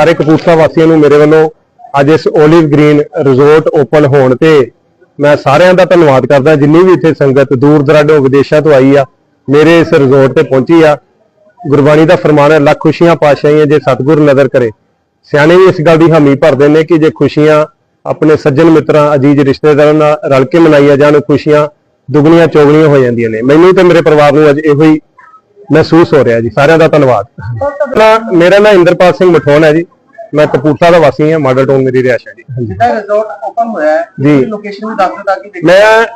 ਸਾਰੇ ਕਪੂਰਥਲਾ ਵਾਸੀਆਂ ਨੂੰ ਮੇਰੇ ਵੱਲੋਂ ਅੱਜ ਇਸ 올ਿਵ ਗ੍ਰੀਨ ਰਿਜ਼ੋਰਟ ਓਪਨ ਹੋਣ ਤੇ ਮੈਂ ਸਾਰਿਆਂ ਦਾ ਧੰਨਵਾਦ ਕਰਦਾ, ਜਿੰਨੀ ਵੀ ਇੱਥੇ ਸੰਗਤ ਦੂਰ ਦਰਾਡੋਂ ਵਿਦੇਸ਼ਾਂ ਤੋਂ ਆਈ ਆ, ਮੇਰੇ ਇਸ ਰਿਜ਼ੋਰਟ ਤੇ ਪਹੁੰਚੀ ਆ। ਗੁਰਬਾਣੀ ਦਾ ਫਰਮਾਨ ਹੈ, ਲੱਖ ਖੁਸ਼ੀਆਂ ਪਾਸ਼ਾਈਆਂ ਜੇ ਸਤਿਗੁਰ ਨਜ਼ਰ ਕਰੇ। ਸਿਆਣੇ ਵੀ ਇਸ ਗੱਲ ਦੀ ਹਾਮੀ ਭਰਦੇ ਨੇ ਕਿ ਜੇ ਖੁਸ਼ੀਆਂ ਆਪਣੇ ਸੱਜਣ ਮਿੱਤਰਾਂ, ਅਜੀਜ਼ ਰਿਸ਼ਤੇਦਾਰਾਂ ਨਾਲ ਰਲ ਕੇ ਮਨਾਈਆਂ ਜਾਣ, ਖੁਸ਼ੀਆਂ ਦੁਗਣੀਆਂ ਚੋਗਣੀਆਂ ਹੋ ਜਾਂਦੀਆਂ ਨੇ। ਮੈਨੂੰ ਤੇ ਮੇਰੇ ਪਰਿਵਾਰ ਨੂੰ ਅੱਜ ਇਹੋ ਹੀ ਮਹਿਸੂਸ ਹੋ ਰਿਹਾ ਜੀ ਸਾਰਿਆਂ ਦਾ ਧੰਨਵਾਦ। ਮੇਰਾ- ਮੇਰਾ ਨਾਮ ਇੰਦਰਪਾਲ ਸਿੰਘ ਮਠੋਨ ਹੈ ਜੀ। ਮੈਂ ਕਪੂਰਥਲਾ ਦਾ ਵਾਸੀ ਹਾਂ ਮਾਡਲ ਟਾਊਨ ਮੇਰੀ ਰਿਹਾਇਸ਼ ਹੈ ਜੀ। ਹਾਂਜੀ। ਜਿੱਦਾਂ ਰਿਜ਼ੋਰਟ ਓਪਨ ਹੋਇਆ ਹੈ ਜੀ। ਲੋਕੇਸ਼ਨ ਵੀ ਦੱਸ ਦਿਓ ਤਾਂ ਕਿ ਮੈਂ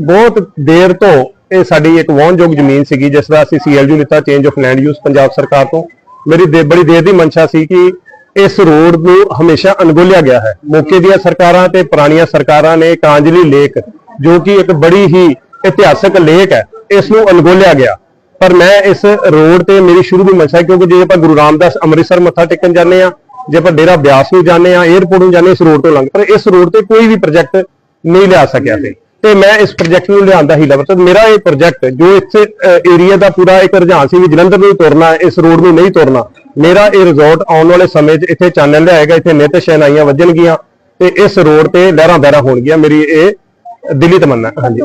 ਬਹੁਤ ਦੇਰ ਤੋਂ ਇਹ ਸਾਡੀ ਇੱਕ ਵਾਹਨਯੋਗ ਜ਼ਮੀਨ ਸੀਗੀ ਜਿਸ ਦਾ ਅਸੀਂ ਸੀਐਲਯੂ ਲਿੱਤਾ change of land use Punjab ਸਰਕਾਰ ਤੋਂ। ਮੇਰੀ ਦੇ- ਬੜੀ ਦੇਰ ਦੀ ਮਨਸ਼ਾ ਸੀ ਕਿ ਇਸ ਰੋਡ ਨੂੰ ਹਮੇਸ਼ਾ ਅਣਗੌਲਿਆ ਗਿਆ ਹੈ। ਮੌਕੇ ਦੀਆਂ ਸਰਕਾਰਾਂ ਤੇ ਪੁਰਾਣੀਆਂ ਸਰਕਾਰਾਂ ਨੇ ਕਾਂਜਲੀ ਲੇਕ ਜੋ ਕਿ ਇੱਕ ਬੜੀ ਹੀ ਇਤਿਹਾਸਕ ਲੇਕ ਹੈ ਇਸ ਨੂੰ ਅਣਗੌਲਿਆ ਗਿਆ। ਪਰ ਮੈਂ ਇਸ ਰੋਡ ਤੇ ਮੇਰੀ ਸ਼ੁਰੂ ਦੀ ਮਨਸ਼ਾ ਕਿਉਂਕਿ ਜੇ ਆਪਾਂ ਗੁਰੂ ਰਾਮਦਾਸ ਅੰਮ੍ਰਿਤਸਰ ਮੱਥਾ ਟੇਕਣ ਜਾਂਦੇ ਆ ਜੇ ਆਪਾਂ ਡੇਰਾ ਬਿਆਸ ਨੂੰ ਜਾਂਦੇ ਆ 에ਅਰਪੋਰਟ ਨੂੰ ਜਾਂਦੇ ਇਸ ਰੋਡ ਤੋਂ ਲੰਘ ਪਰ ਇਸ ਰੋਡ ਤੇ ਕੋਈ ਵੀ ਪ੍ਰੋਜੈਕਟ ਨਹੀਂ ਲਿਆ ਸਕਿਆ ਸੀ। ਤੇ ਮੈਂ ਇਸ ਪ੍ਰੋਜੈਕਟ ਨੂੰ ਲਿਆਂਦਾ ਹੀ ਲਵਰ ਤੇ ਮੇਰਾ ਇਹ ਪ੍ਰੋਜੈਕਟ ਜੋ ਇਸ ਏਰੀਆ ਦਾ ਪੂਰਾ ਇੱਕ ਰੁਝਾਨ ਸੀ ਵੀ ਜਲੰਧਰ ਨੂੰ ਤੁਰਨਾ ਇਸ ਰੋਡ ਨੂੰ ਨਹੀਂ ਤੁਰਨਾ ਮੇਰਾ ਇਹ ਰਿਜ਼ੋਰਟ ਆਉਣ ਵਾਲੇ ਸਮੇਂ 'ਚ ਇੱਥੇ ਚਾਨਣ ਲਿਆਏਗਾ ਇੱਥੇ ਨਿਤ ਸ਼ਹਿਨਾਈਆਂ ਵੱਜਣਗੀਆਂ ਤੇ ਇਸ ਰੋਡ ਤੇ ਲਹਿਰਾਂ ਬਹਿਰਾਂ ਹੋਣਗੀਆਂ ਮੇਰੀ ਇਹ ਦਿੱਲੀ ਤਮੰਨਾ। ਹਾਂਜੀ।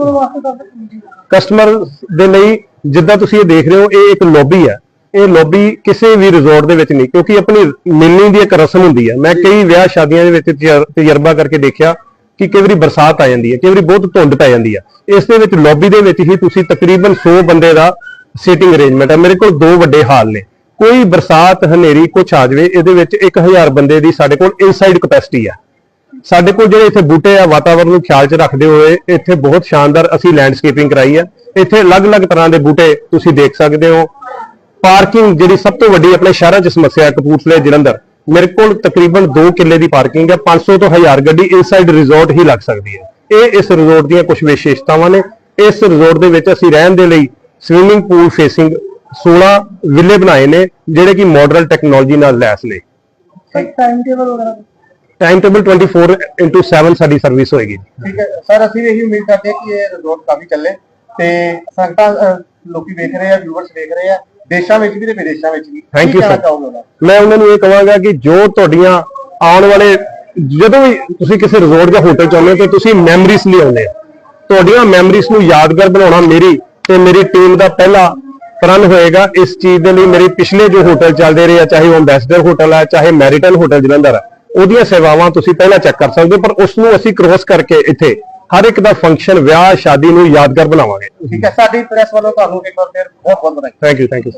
ਕਸਟਮਰ ਦੇ ਲਈ ਜਿੱਦਾਂ ਤੁਸੀਂ ਇਹ ਦੇਖ ਰਹੇ ਹੋ, ਇਹ ਇੱਕ ਲੌਬੀ ਹੈ ਇਹ ਲੌਬੀ ਕਿਸੇ ਵੀ ਰਿਜ਼ੋਰਟ ਦੇ ਵਿੱਚ ਨਹੀਂ, ਕਿਉਂਕਿ ਆਪਣੀ ਮਿਲਣੀ ਦੀ ਇੱਕ ਰਸਮ ਹੁੰਦੀ ਹੈ ਮੈਂ ਕਈ ਵਿਆਹ ਸ਼ਾਦੀਆਂ ਦੇ ਵਿੱਚ ਤਜਰਬਾ ਕਰਕੇ ਦੇਖਿਆ ਕਿ ਕਈ ਵਾਰੀ ਬਰਸਾਤ ਆ ਜਾਂਦੀ ਹੈ ਕਈ ਵਾਰੀ ਬਹੁਤ ਧੁੰਦ ਪੈ ਜਾਂਦੀ ਹੈ ਇਸ ਦੇ ਵਿੱਚ ਲੌਬੀ ਦੇ ਵਿੱਚ ਹੀ ਤੁਸੀਂ ਤਕਰੀਬਨ 100 ਬੰਦੇ ਦਾ ਸੀਟਿੰਗ ਅਰੇਂਜਮੈਂਟ ਹੈ ਮੇਰੇ ਕੋਲ ਦੋ ਵੱਡੇ ਹਾਲ ਨੇ। ਕੋਈ ਬਰਸਾਤ ਹਨੇਰੀ ਕੁਛ ਆ ਜਾਵੇ, ਇਹਦੇ ਵਿੱਚ 1000 ਬੰਦੇ ਦੀ ਸਾਡੇ ਕੋਲ ਇਨਸਾਈਡ ਕਪੈਸਿਟੀ ਹੈ ਸਾਡੇ ਕੋਲ ਜਿਹੜੇ ਇੱਥੇ ਬੂਟੇ ਆ ਵਾਤਾਵਰਣ ਨੂੰ ਖਿਆਲ 'ਚ ਰੱਖਦੇ ਹੋਏ, ਇੱਥੇ ਬਹੁਤ ਸ਼ਾਨਦਾਰ ਅਸੀਂ ਲੈਂਡਸਕੇਪਿੰਗ ਕਰਾਈ ਹੈ ਇੱਥੇ ਅਲੱਗ-ਅਲੱਗ ਤਰ੍ਹਾਂ ਦੇ ਬੂਟੇ ਤੁਸੀਂ ਦੇਖ ਸਕਦੇ ਹੋ। ਪਾਰਕਿੰਗ ਜਿਹੜੀ ਸਭ ਤੋਂ ਵੱਡੀ ਆਪਣੇ ਸ਼ਹਿਰਾਂ 'ਚ ਸਮੱਸਿਆ ਕਪੂਰਥਲੇ, ਜਲੰਧਰ। ਮੇਰੇ ਕੋਲ ਤਕਰੀਬਨ 2 ਕਿੱਲੇ ਦੀ ਪਾਰਕਿੰਗ ਹੈ 500 ਤੋਂ 1000 ਗੱਡੀ ਇਨਸਾਈਡ ਰਿਜ਼ੋਰਟ ਹੀ ਲੱਗ ਸਕਦੀ ਹੈ। ਇਹ ਇਸ ਰਿਜ਼ੋਰਟ ਦੀਆਂ ਕੁਝ ਵਿਸ਼ੇਸ਼ਤਾਵਾਂ ਨੇ। ਇਸ ਰਿਜ਼ੋਰਟ ਦੇ ਵਿੱਚ ਅਸੀਂ ਰਹਿਣ ਦੇ ਲਈ ਸਵਿਮਿੰਗ ਪੂਲ ਫੇਸਿੰਗ 16 ਵਿਲੇ ਬਣਾਏ ਨੇ, ਜਿਹੜੇ ਕਿ ਮਾਡਰਨ ਟੈਕਨੋਲੋਜੀ ਨਾਲ ਲੈਸ ਨੇ। ਟਾਈਮ ਟੇਬਲ ਵਗੈਰਾ ਟਾਈਮ ਟੇਬਲ 24/7 ਸਾਡੀ ਸਰਵਿਸ ਹੋਏਗੀ। ਠੀਕ ਹੈ ਸਰ ਅਸੀਂ ਵੀ ਇਹੀ ਉਮੀਦ ਕਰਦੇ ਹਾਂ ਕਿ ਇਹ ਰਿਜ਼ੋਰਟ ਕਾਫੀ ਚੱਲੇ ਤੇ ਸੰਗਤਾਂ ਅਹ, ਲੋਕੀ ਵੇਖ ਰਹੇ ਆ ਵਿਊਅਰਸ ਵੇਖ ਰਹੇ ਆ ਦੇਸ਼ਾਂ ਵਿੱਚ ਵੀ ਤੇ ਵਿਦੇਸ਼ਾਂ ਵਿੱਚ ਵੀ। Thank you, sir. ਨੂੰ? ਮੈਂ ਉਹਨਾਂ ਨੂੰ ਇਹ ਕਹਾਂਗਾ ਕਿ ਜੋ ਤੁਹਾਡੀਆਂ ਆਉਣ ਵਾਲੇ ਜਦੋਂ ਵੀ ਤੁਸੀਂ ਕਿਸੇ ਰਿਜ਼ੋਰਟ ਜਾਂ ਹੋਟਲ ਚ ਆਉਂਦੇ ਹੋ ਤੇ ਤੁਸੀਂ ਮੈਮਰੀਜ਼ ਲਈ ਆਉਂਦੇ ਹੋ। ਤੁਹਾਡੀਆਂ ਮੈਮਰੀਜ਼ ਨੂੰ ਯਾਦਗਾਰ ਬਣਾਉਣਾ ਮੇਰੀ ਤੇ ਮੇਰੀ ਟੀਮ ਦਾ ਪਹਿਲਾ ਪ੍ਰਣ ਹੋਏਗਾ। ਇਸ ਚੀਜ਼ ਦੇ ਲਈ ਮੇਰੇ ਪਿਛਲੇ ਜੋ ਹੋਟਲ ਚੱਲਦੇ ਰਹੇ ਆ ਚਾਹੇ ਉਹ ਐਂਬੈਸਡਰ ਹੋਟਲ ਹੈ ਚਾਹੇ ਮੈਰੀਟਨ ਹੋਟਲ ਜਲੰਧਰ ਹੈ ਉਹਦੀਆਂ ਸੇਵਾਵਾਂ ਤੁਸੀਂ ਪਹਿਲਾਂ ਚੈੱਕ ਕਰ ਸਕਦੇ ਹੋ ਪਰ ਉਸ ਨੂੰ ਅਸੀਂ ਕ੍ਰੋਸ ਕਰਕੇ ਇੱਥੇ ਹਰ ਇੱਕ ਦਾ ਫੰਕਸ਼ਨ ਵਿਆਹ ਸ਼ਾਦੀ ਨੂੰ ਯਾਦਗਾਰ ਬਣਾਵਾਂਗੇ। ਠੀਕ ਹੈ ਸਾਡੀ ਪ੍ਰੈਸ ਵੱਲੋਂ ਤੁਹਾਨੂੰ ਇੱਕ ਵਾਰ ਫਿਰ ਬਹੁਤ ਬਹੁਤ ਵਧਾਈ ਥੈਂਕ ਯੂ ਥੈਂਕ ਯੂ